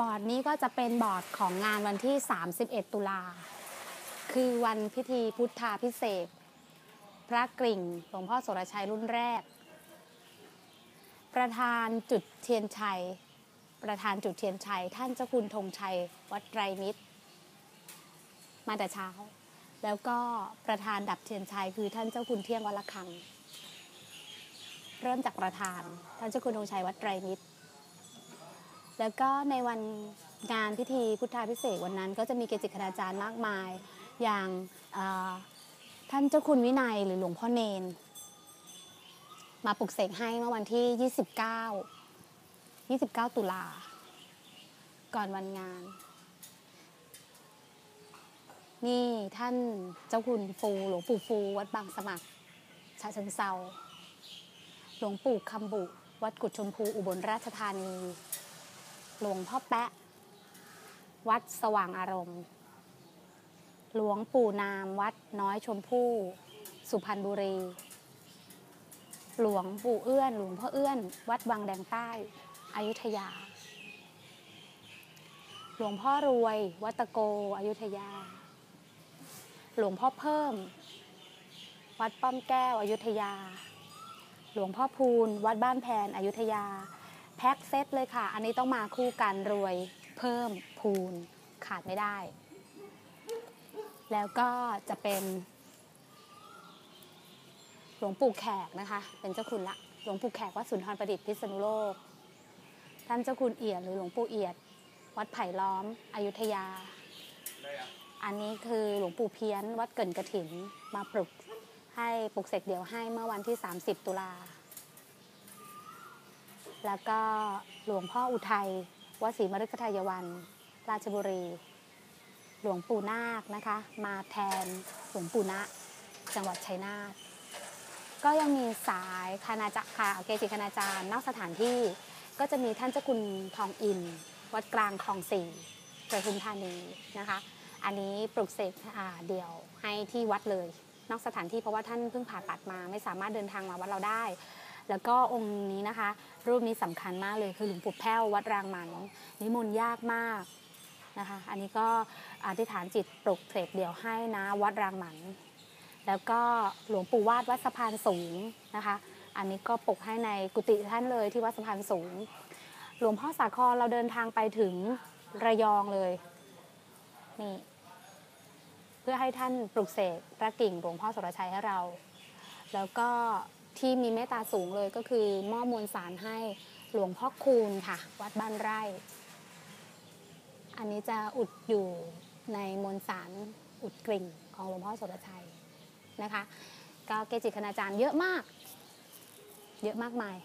บอร์ดนี้ก็จะเป็นบอร์ดของงานวันที่ 31 ตุลา คือวันพิธีพุทธาพิเศษ พระกริ่งหลวงพ่อโสรชัยรุ่นแรก ประธานจุดเทียนชัย ประธานจุดเทียนชัย ท่านเจ้าคุณธงชัย วัดไตรมิตร มาแต่เช้า แล้วก็ประธานดับเทียนชัย คือท่านเจ้าคุณเที่ยงวัดละคัง เริ่มจากประธาน ท่านเจ้าคุณธงชัยวัดไตรมิตร แล้วก็ในวันงานพิธีพุทธาพิเศษวันนั้น ก็จะมีเกจิคณาจารย์มากมาย อย่างท่านเจ้าคุณวินัยหรือหลวงพ่อเนน มาปลุกเสกให้เมื่อวันที่ 29 29 ตุลา ก่อนวันงาน นี่ท่านเจ้าคุณฟูหลวงปู่ฟูวัดบางสมัครชาเชิงเซาหลวงปู่คำบุ วัดกุดชมพูอุบลราชธานี หลวงพ่อแปะ วัดสว่างอารมณ์ หลวงปู่นามวัดน้อยชมพู่ สุพรรณบุรี หลวงปู่เอื้อน หลวงพ่อเอื้อน วัดวังแดงใต้อยุธยา หลวงพ่อรวย วัดตะโกอยุธยา หลวงพ่อเพิ่ม วัดป้อมแก้วอยุธยา หลวงพ่อพูน วัดบ้านแพนอยุธยา แพ็คเซตเลยค่ะ อันนี้ต้องมาคู่กันรวยเพิ่มพูนขาดไม่ได้ แล้วก็จะเป็น หลวงปู่แขกนะคะ เป็นเจ้าคุณละหลวงปู่แขกวัดสุนทรประดิษฐ์พิษณุโลก ท่านเจ้าคุณเอียดหรือหลวงปู่เอียด วัดไผ่ล้อมอยุธยา อันนี้คือหลวงปู่เพี้ยน วัดเกินกระถินมาปลุกให้ปลุกเสกเดี่ยวให้เมื่อวันที่ 30 ตุลา แล้วก็หลวงพ่ออุทัยวัดศรีมฤคทายวัน ราชบุรี หลวงปู่นาคนะคะ มาแทนหลวงปู่ณจังหวัดชัยนาทก็ยังมีสายคณาจารย์ค่ะเกจิคณาจารย์ นอกสถานที่ก็จะมีท่านเจ้าคุณทองอิน วัดกลางคลองสี่ประทุมธานีนะคะ อันนี้ปลุกเสกเดี่ยวให้ที่วัดเลย นอกสถานที่เพราะว่าท่านเพิ่งผ่าตัดมา ไม่สามารถเดินทางมาวัดเราได้ แล้วก็องค์นี้นะคะ รูปนี้สำคัญมากเลยคือหลวงปู่แพ้ววัดรางหมันนิมนต์ยากมากนะคะ อันนี้ก็อธิษฐานจิตปลุกเสกเดี่ยวให้นะวัดรางหมันแล้วก็หลวงปู่วาดวัดสะพานสูงนะคะ อันนี้ก็ปลุกให้ในกุฏิท่านเลยที่วัดสะพานสูง หลวงพ่อสาครเราเดินทางไปถึงระยองเลยนี่เพื่อให้ท่านปลุกเสกพระกิ่งหลวงพ่อสุรชัยให้เรา แล้วก็ ที่มีเมตตาสูงเลยก็คือมอบมวลสารให้หลวงพ่อคูณค่ะ วัดบ้านไร่ อันนี้จะอุดอยู่ในมวลสารอุดกลิ่งของหลวงพ่อสุรชัยนะคะก็เกจิคณาจารย์เยอะมาก เยอะมากมาย